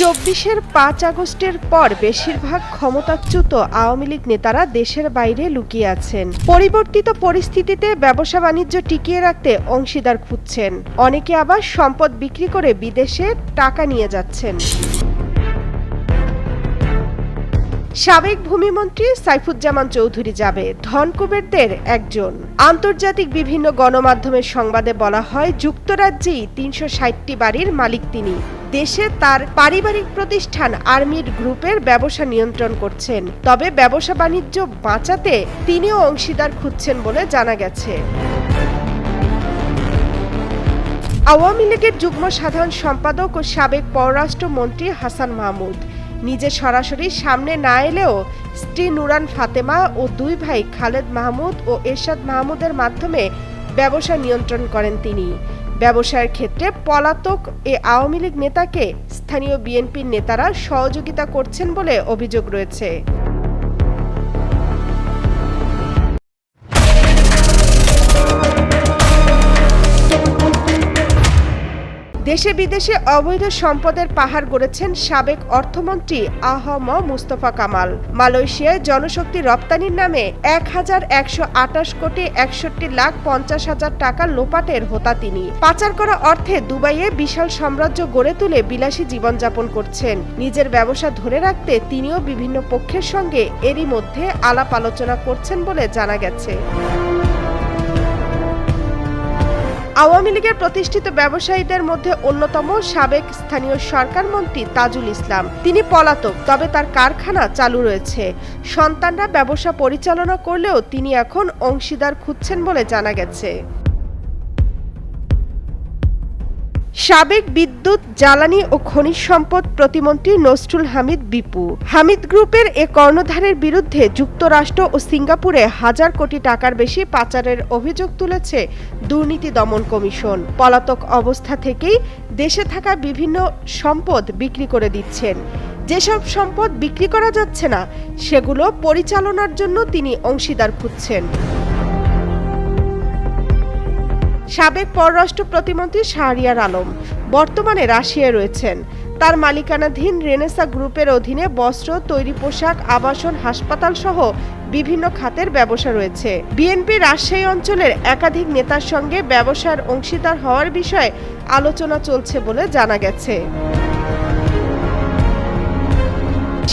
চব্বিশের পাঁচ আগস্টের পর বেশিরভাগ ক্ষমতাচ্যুত আওয়ামী লীগ নেতারা দেশের বাইরে লুকিয়ে আছেন। পরিবর্তিত পরিস্থিতিতে ব্যবসা বাণিজ্য টিকিয়ে রাখতে অংশীদার খুঁজছেন। অনেকে আবার সম্পদ বিক্রি করে বিদেশে টাকা নিয়ে যাচ্ছেন। সাবেক ভূমিমন্ত্রী সাইফুজ্জামান চৌধুরী যাবে। ধনকুবেরদের একজন। আন্তর্জাতিক বিভিন্ন গণমাধ্যমের সংবাদে বলা হয়, যুক্তরাজ্যেই তিনশো ষাটটি বাড়ির মালিক তিনি। দেশে তার পারিবারিক প্রতিষ্ঠান আর্মির গ্রুপের ব্যবসা নিয়ন্ত্রণ করছেন। তবে ব্যবসা বাণিজ্য বাঁচাতে তিনিও অংশীদার খুঁজছেন বলে জানা গেছে। আওয়ামী লীগের যুগ্ম সাধারণ সম্পাদক ও সাবেক পররাষ্ট্রমন্ত্রী হাসান মাহমুদ নিজে সরাসরি সামনে না এলেও স্ত্রী নুরান ফাতেমা ও দুই ভাই খালেদ মাহমুদ ও এরশাদ মাহমুদের মাধ্যমে ব্যবসা নিয়ন্ত্রণ করেন তিনি। ব্যবসায়ের ক্ষেত্রে পলাতক এ আওয়ামী লীগ নেতাকে স্থানীয় বিএনপির নেতারা সহযোগিতা করছেন বলে অভিযোগ রয়েছে। দেশে বিদেশে অবৈধ সম্পদের পাহাড় গড়েছেন সাবেক অর্থমন্ত্রী আহম মুস্তফা কামাল। মালয়েশিয়ায় জনশক্তি রপ্তানির নামে এক হাজার একশো আটাশ কোটি একষট্টি লাখ পঞ্চাশ হাজার টাকা লোপাটের হোতা তিনি। পাচার করা অর্থে দুবাইয়ে বিশাল সাম্রাজ্য গড়ে তুলে বিলাসী জীবনযাপন করছেন। নিজের ব্যবসা ধরে রাখতে তিনিও বিভিন্ন পক্ষের সঙ্গে এরই মধ্যে আলাপ আলোচনা করছেন বলে জানা গেছে। আওয়ামী লীগের প্রতিষ্ঠিত ব্যবসায়ীদের মধ্যে অন্যতম সাবেক স্থানীয় সরকার মন্ত্রী তাজুল ইসলাম। তিনি পলাতক, তবে তার কারখানা চালু রয়েছে। সন্তানরা ব্যবসা পরিচালনা করলেও তিনি এখন অংশীদার খুঁজছেন বলে জানা গেছে। সাবেক বিদ্যুৎ, জ্বালানি ও খনিজ সম্পদ প্রতিমন্ত্রী নসরুল হামিদ বিপু। হামিদ গ্রুপের এ কর্ণধারের বিরুদ্ধে যুক্তরাষ্ট্র ও সিঙ্গাপুরে হাজার কোটি টাকার বেশি পাচারের অভিযোগ তুলেছে দুর্নীতি দমন কমিশন। পলাতক অবস্থা থেকেই দেশে থাকা বিভিন্ন সম্পদ বিক্রি করে দিচ্ছেন। যেসব সম্পদ বিক্রি করা যাচ্ছে না, সেগুলো পরিচালনার জন্য তিনি অংশীদার খুঁজছেন। সাবেক পররাষ্ট্র প্রতিমন্ত্রী শাহরিয়ার আলম। বর্তমানে রাশিয়ায় রয়েছেন। তার মালিকানাধীন রেনেসা গ্রুপের অধীনে বস্ত্র, তৈরি পোশাক, আবাসন, হাসপাতাল সহ বিভিন্ন খাতের ব্যবসা রয়েছে। বিএনপি রাজশাহী অঞ্চলের একাধিক নেতার সঙ্গে ব্যবসার অংশীদার হওয়ার বিষয়ে আলোচনা চলছে বলে জানা গেছে।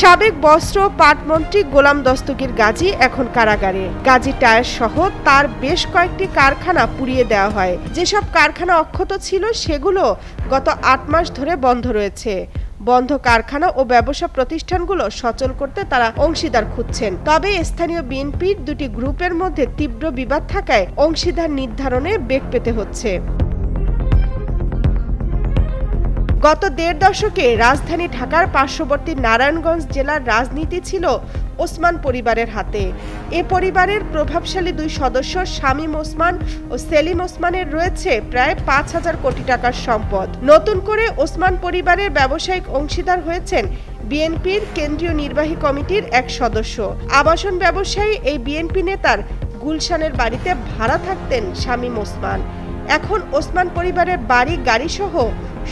সাবেক বস্ত্র পাটমন্ত্রী গোলাম দস্তগীর গাজী এখন কারাগারে। গাজী টায়ার সহ তার বেশ কয়েকটি কারখানা পুড়িয়ে দেওয়া হয়। যেসব কারখানা অক্ষত ছিল, সেগুলো গত আট মাস ধরে বন্ধ রয়েছে। বন্ধ কারখানা ও ব্যবসা প্রতিষ্ঠানগুলো সচল করতে তারা অংশীদার খুঁজছেন। তবে স্থানীয় বিএনপির দুটি গ্রুপের মধ্যে তীব্র বিবাদ থাকায় অংশীদার নির্ধারণে বেগ পেতে হচ্ছে। গত দেড় দশকে রাজধানী ঢাকার পার্শ্ববর্তী নারায়ণগঞ্জ জেলার রাজনীতি ছিল ওসমান পরিবারের হাতে। এ পরিবারের প্রভাবশালী দুই সদস্য শামীম ওসমান ও সেলিম ওসমানের রয়েছে প্রায় পাঁচ হাজার কোটি টাকার সম্পদ। নতুন করে ওসমান পরিবারের ব্যবসায়িক অংশীদার হয়েছেন বিএনপির কেন্দ্রীয় নির্বাহী কমিটির এক সদস্য। আবাসন ব্যবসায়ী এই বিএনপি নেতার গুলশানের বাড়িতে ভাড়া থাকতেন শামীম ওসমান। এখন ওসমান পরিবারের বাড়ি গাড়িসহ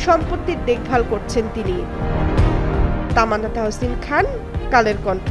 সম্পত্তির দেখভাল করছেন তিনি। তামান্না তাহসিন খান কালের কণ্ঠ।